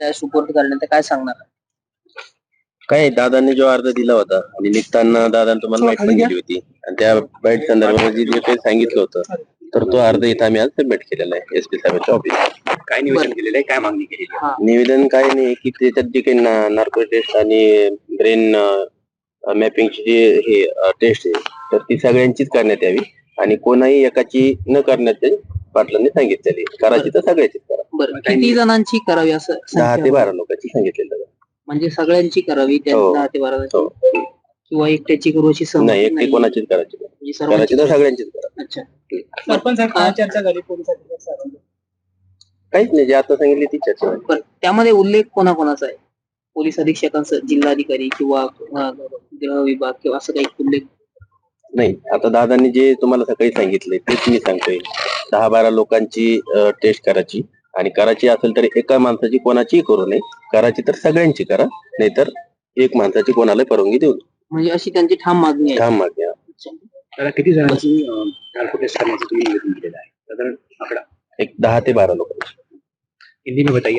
त्या सुपोर्ट करण्यात काय सांगणार? काय दादांनी जो अर्ज दिला होता आणि निघताना दादा तुम्हाला माहिती पण दिली होती. आणि त्या बाईट संदर्भात जे जे काही सांगितलं होतं तर तो अर्ज इथं आम्ही आज सबमिट केलेला आहे एसपी साहेबांच्या ऑफिस काय निवेदन केलेलं आहे? काय मागणी केलेली आहे? हा. निवेदन काय नाही की त्याच्यात जे काही नार्को टेस्ट आणि ब्रेन मॅपिंगची जे हे टेस्ट आहे तर ती सगळ्यांचीच करण्यात यावी. आणि कोणाही एकाची न करण्याचे पाटलांनी सांगितलेली करायची तर सगळ्याचीच करा बरं किती जणांची करावी असं दहा ते संख्या? बारा लोकांची सांगितलेलं. म्हणजे सगळ्यांची करावी त्या हो. दहा ते बारा हो. किंवा एकट्याची करू अशी नाही एकटी. कोणाचीच करायची नाही. म्हणजे करायची तर सगळ्यांचीच करा अच्छा सरपंच साहेब काय चर्चा झाली पोलिसात काहीच नाही जे आता सांगितली ती चर्चा झाली. बरं त्यामध्ये उल्लेख कोणाकोणाचा आहे पोलीस अधीक्षकांचा जिल्हाधिकारी किंवा अं, गृह विभाग किंवा असं काही उल्लेख नाही आता दादांनी जे तुम्हाला सकाळी सांगितले तेच मी सांगतोय दहा बारा लोकांची टेस्ट करायची. आणि करायची असेल तर एका माणसाची कोणाचीही करू नये. करायची तर सगळ्यांची करा. नाहीतर एक माणसाची कोणाला परवानगी देऊ नये. म्हणजे अशी त्यांची ठाम मागणी आहे. ठाम मागणी आहे. त्याला किती जणांची टेस्ट करण्याचं तुम्ही निवेदन दिलेलं आहे? साधारण आकडा. एक दहा ते बारा लोकांची. हिंदी में बताइए.